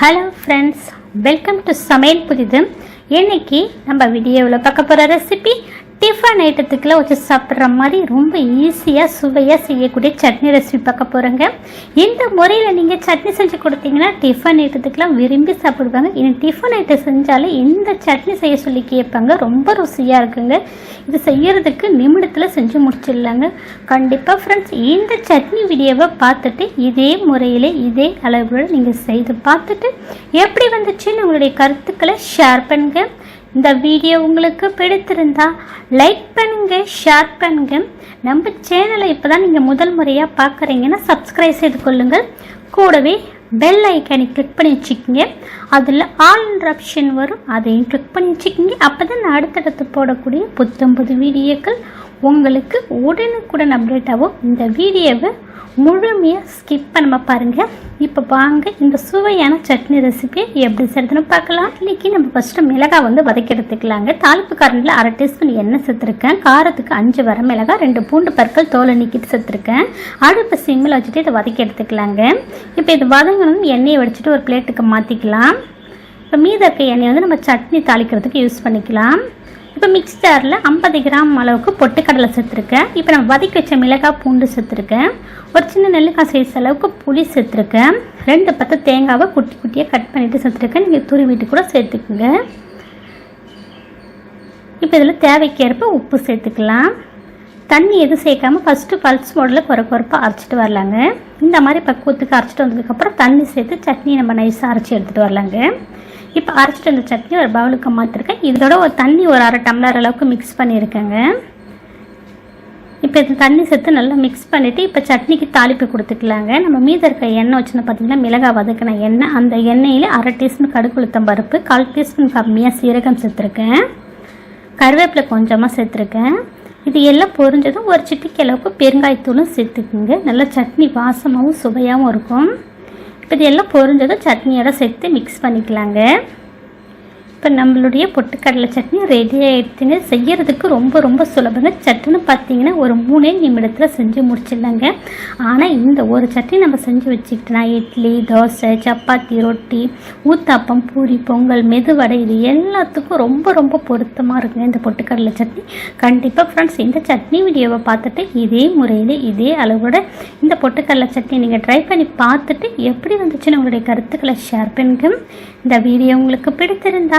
Hello friends welcome to சமையல் புதிது. இன்னைக்கு நம்ம வீடியோவில் பார்க்க போகிற ரெசிபி டிஃபன் ஐட்டத்துக்குலாம் வச்சு சாப்பிட்ற மாதிரி ரொம்ப ஈஸியாக சுவையாக செய்யக்கூடிய சட்னி ரெசிபி பார்க்க போகிறோங்க இந்த முறையில் நீங்கள் சட்னி செஞ்சு கொடுத்தீங்கன்னா டிஃபன் ஐட்டத்துக்குலாம் விரும்பி சாப்பிடுவாங்க. இனி டிஃபன் ஐட்டம் செஞ்சாலே இந்த சட்னி செய்ய சொல்லி கேட்பாங்க ரொம்ப ருசியாக இருக்குங்க. இது செய்யறதுக்கு நிமிடத்தில் செஞ்சு முடிச்சிடலாங்க. கண்டிப்பாக ஃப்ரெண்ட்ஸ் இந்த சட்னி வீடியோவை பார்த்துட்டு இதே முறையில் இதே அளவில் நீங்கள் செய்து பார்த்துட்டு எப்படி வந்துச்சுன்னு உங்களுடைய கருத்துக்களை ஷேர் பண்ணுங்கள் இந்த வீடியோ உங்களுக்கு பிடித்திருந்தா லைக் பண்ணுங்க ஷேர் பண்ணுங்க. நம்ம சேனலை இப்போ தான் நீங்கள் முதல் முறையாக பார்க்குறீங்கன்னா சப்ஸ்கிரைப் செய்து கொள்ளுங்கள். கூடவே பெல் ஐக்கானை கிளிக் பண்ணி வச்சுக்கோங்க. அதில் ஆல்ன்ற ஆப்ஷன் வரும் அதையும் கிளிக் பண்ணி வச்சுக்கோங்க. அப்போ தான் நான் அடுத்தடுத்து போடக்கூடிய புத்தம் புது வீடியோக்கள் உங்களுக்கு உடனுக்குடன் அப்டேட்டாகவும் இந்த வீடியோவை முழுமையாக ஸ்கிப் பண்ணாம பாருங்கள் இப்போ வாங்க இந்த சுவையான சட்னி ரெசிபி எப்படி செய்யறதுன்னு பார்க்கலாம். இன்றைக்கி நம்ம ஃபஸ்ட்டு மிளகாய் வந்து வதக்கி எடுத்துக்கலாங்க தாளிப்பு காரணியில் அரை டீஸ்பூன் எண்ணெய் சேர்த்துருக்கேன். காரத்துக்கு அஞ்சு வர மிளகாய் ரெண்டு பூண்டு பற்கள் தோலை நீக்கிட்டு சேர்த்துருக்கேன். அடுப்பு சிம்மில் வச்சுட்டு இதை வதக்கி எடுத்துக்கலாங்க இப்போ இது வதங்கணும் எண்ணெயை வடிச்சிட்டு ஒரு பிளேட்டுக்கு மாற்றிக்கலாம் இப்போ மீத இருக்க எண்ணெயை வந்து நம்ம சட்னி தாளிக்கிறதுக்கு யூஸ் பண்ணிக்கலாம். இப்போ மிக்சரில் ஐம்பது கிராம் அளவுக்கு பொட்டுக்கடலை சேர்த்துருக்கேன். இப்போ நம்ம வதக்கி வச்ச மிளகாய் பூண்டு சேர்த்துருக்கேன். ஒரு சின்ன நெல்லிக்காய் சைஸ் அளவுக்கு புளி சேர்த்துருக்கேன். ரெண்டு பத்து தேங்காவை குட்டி குட்டியாக கட் பண்ணிவிட்டு சேர்த்துருக்கேன். நீங்கள் துருவிட்டு கூட சேர்த்துக்குங்க. இப்போ இதில் தேவைக்கேற்ப உப்பு சேர்த்துக்கலாம். தண்ணி எதுவும் சேர்க்காம ஃபஸ்ட்டு பல்ஸ் மோடில் குறை குறைப்பாக அரைச்சிட்டு வரலாங்க. இந்த மாதிரி பக்குவத்துக்கு அரைச்சிட்டு வந்ததுக்கப்புறம் தண்ணி சேர்த்து சட்னி நம்ம நைஸாக அரைச்சி எடுத்துகிட்டு வரலாங்க. இப்போ அரைச்சிட்டு வந்த சட்னி ஒரு பவுலுக்கு மாற்றிருக்கேன் இதோட ஒரு தண்ணி ஒரு அரை டம்ளர் அளவுக்கு மிக்ஸ் பண்ணியிருக்கேங்க இப்போ இது தண்ணி சேர்த்து நல்லா மிக்ஸ் பண்ணிவிட்டு இப்போ சட்னிக்கு தாளிப்பு கொடுத்துக்கலாங்க. நம்ம மீத இருக்க எண்ணெய் வச்சுன்னு பார்த்தீங்கன்னா மிளகாய் வதக்கின எண்ணெய் அந்த எண்ணெயில் அரை டீஸ்பூன் கடுக்குளுத்தம் பருப்பு கால் டீஸ்பூன் கம்மியாக சீரகம் சேர்த்துருக்கேன். கருவேப்பிலை கொஞ்சமாக சேர்த்துருக்கேன். இது எல்லாம் பொரிஞ்சதும் ஒரு சிட்டிக்கு அளவுக்கு பெருங்காயத்தூளும் சேர்த்துக்குங்க. நல்லா சட்னி வாசமாகவும் சுவையாகவும் இருக்கும். இப்போ இது எல்லாம் பொரிஞ்சதும் சட்னியோட சேர்த்து மிக்ஸ் பண்ணிக்கலாங்க. இப்போ நம்மளுடைய பொட்டுக்கடலை சட்னி ரெடி ஆகிடுச்சுங்க செய்கிறதுக்கு ரொம்ப ரொம்ப சுலபங்க. சட்டுன்னு பார்த்தீங்கன்னா ஒரு மூணே நிமிடத்தில் செஞ்சு முடிச்சிடலாங்க. ஆனால் இந்த ஒரு சட்னி நம்ம செஞ்சு வச்சுக்கிட்டோம்னா இட்லி தோசை சப்பாத்தி ரொட்டி ஊத்தாப்பம் பூரி பொங்கல் மெதுவடை இது எல்லாத்துக்கும் ரொம்ப ரொம்ப பொருத்தமாக இருக்குங்க இந்த பொட்டுக்கடலை சட்னி. கண்டிப்பாக ஃப்ரெண்ட்ஸ் இந்த சட்னி வீடியோவை பார்த்துட்டு இதே முறையில் இதே அளவோட இந்த பொட்டுக்கடலை சட்னி நீங்கள் ட்ரை பண்ணி பார்த்துட்டு எப்படி வந்துச்சுன்னு உங்களுடைய கருத்துக்களை ஷேர் பண்ணுங்க. இந்த வீடியோ உங்களுக்கு பிடித்திருந்தா